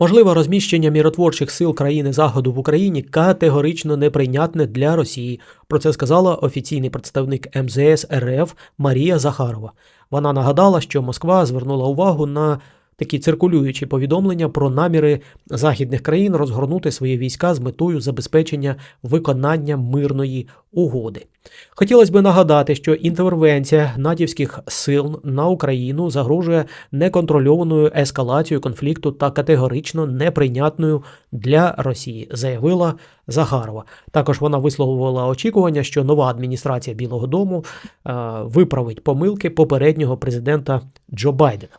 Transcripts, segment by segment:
Можливе розміщення міротворчих сил країни Заходу в Україні категорично неприйнятне для Росії. Про це сказала офіційний представник МЗС РФ Марія Захарова. Вона нагадала, що Москва звернула увагу на такі циркулюючі повідомлення про наміри західних країн розгорнути свої війська з метою забезпечення виконання мирної угоди. Хотілося б нагадати, що інтервенція натівських сил на Україну загрожує неконтрольованою ескалацією конфлікту та категорично неприйнятною для Росії, заявила Захарова. Також вона висловила очікування, що нова адміністрація Білого Дому е, виправить помилки попереднього президента Джо Байдена.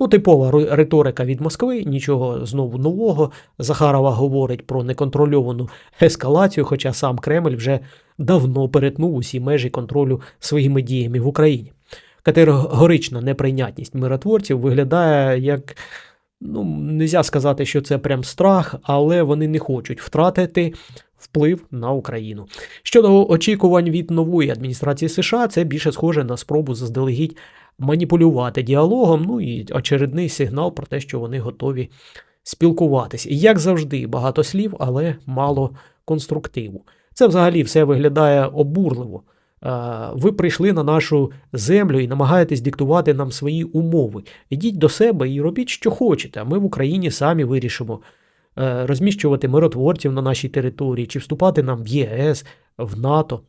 Ну, типова риторика від Москви, нічого знову нового. Захарова говорить про неконтрольовану ескалацію, хоча сам Кремль вже давно перетнув усі межі контролю своїми діями в Україні. Категорична неприйнятність миротворців виглядає як. Ну, нельзя сказати, що це прям страх, але вони не хочуть втратити вплив на Україну. Щодо очікувань від нової адміністрації США, це більше схоже на спробу заздалегідь маніпулювати діалогом, ну і очередний сигнал про те, що вони готові спілкуватись. І як завжди, багато слів, але мало конструктиву. Це взагалі все виглядає обурливо. Е, Ви прийшли на нашу землю і намагаєтесь диктувати нам свої умови. Ідіть до себе і робіть, що хочете, а ми в Україні самі вирішимо розміщувати миротворців на нашій території чи вступати нам в ЄС, в НАТО.